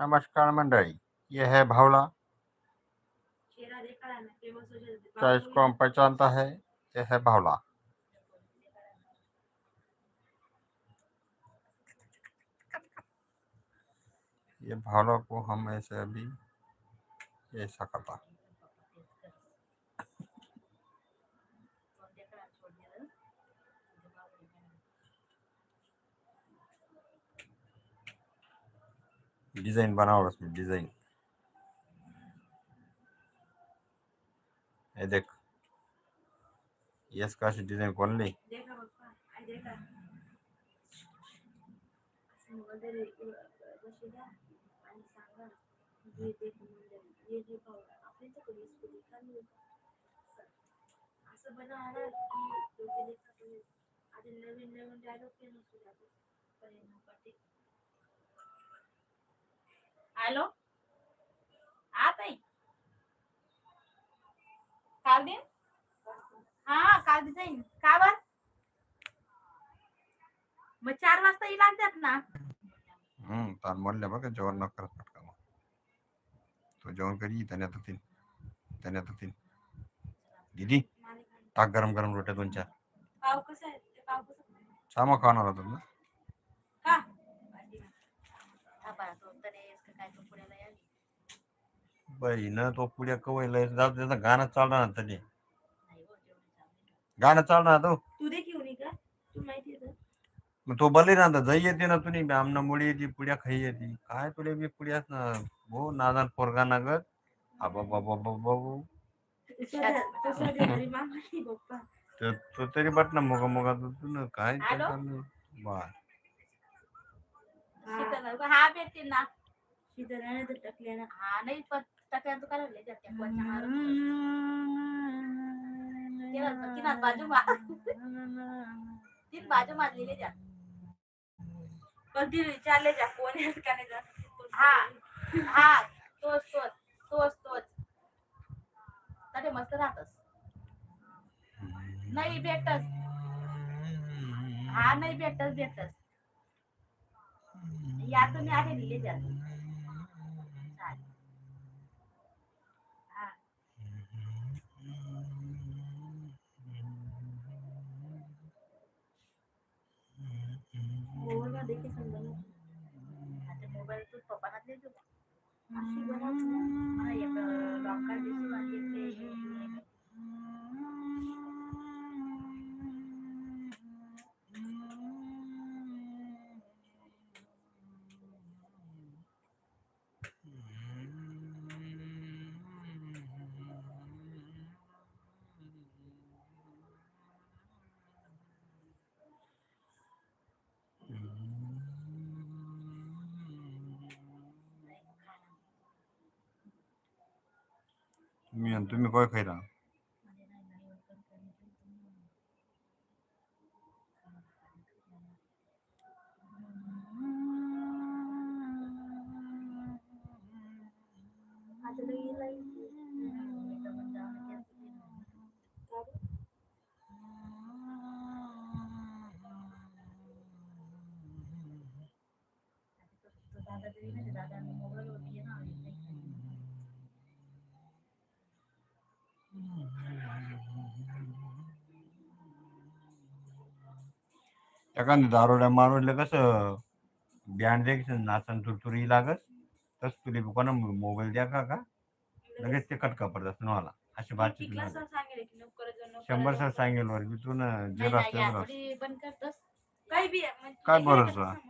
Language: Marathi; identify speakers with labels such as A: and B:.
A: नमस्कार मंडली ये है भावला।
B: जाते
A: क्या इसको हम पहचानता है? यह है भावला। ये भावला को हम ऐसे अभी ऐसा करता।
B: आपली तर कधी डिझाईन खाली असं बनवणार की लोक देखा आधी नवीन नवीन हॅलो हा ताई. काल दिन? हा काल दिन जाईन. का बर? मग चार वाजता येईल आणतात ना.
A: हम्म तान म्हणल्या बघा जेवण न करत पटकन तो जेवण करी त्याने तीन. त्याने तीन. दीदी टाक गरम गरम रोट्या दोन चार.
B: पाव कसं आहे? ते पाव कसं?
A: सामा खाणार होता ना
B: का आबा, तो
A: न पुढ्या कवयला जाऊ त्याचं गाणं चालणार ना
B: चालू.
A: गाणं चालणार तो.
B: तू देखील का तू माहिती?
A: मग तो बले ना आता जाई येते ना तुम्ही आमना मुळी येते पुड्या खाई येते. काय तुला बी पुड्याच ना हो नादान पोरगा नागत आबा बाबा बाबा
B: तू
A: तरी बट ना मुगा मुगा तू ना काय ते
B: हा भेटतील ना. तर ना हा नाही पण तू जाते कोणच्या मारून. बाजू तीन बाजू मारलेले द्या पण ती विचारले जा कोण का नाही हा हा तोच तोच तोच तोच. तरी मस्त राहतस. नाही भेटस हा नाही भेटतस भेटतस या तुम्ही आहे दिले द्या चालेल. हा मोबाईल मध्ये देखील समजा आता मोबाईल तू पप्पाला दे दो अशी बनव मला एक डॉक्टर दिसू लागले
A: तुम्ही आणि तुम्ही काय खायला
B: आता लई लई दादा
A: एखाद्या दारोड्या मारोडल्या कसं बँड द्यायचं नाचन तुरतुरी लागत तस तुला कोणा मोबाईल द्या का का? लगेच ते कटका पडतात मला अशी बातचीत
B: की
A: शंभर सर. सांगेल वर मी तू ना जे
B: म्हणजे
A: काय
B: समज.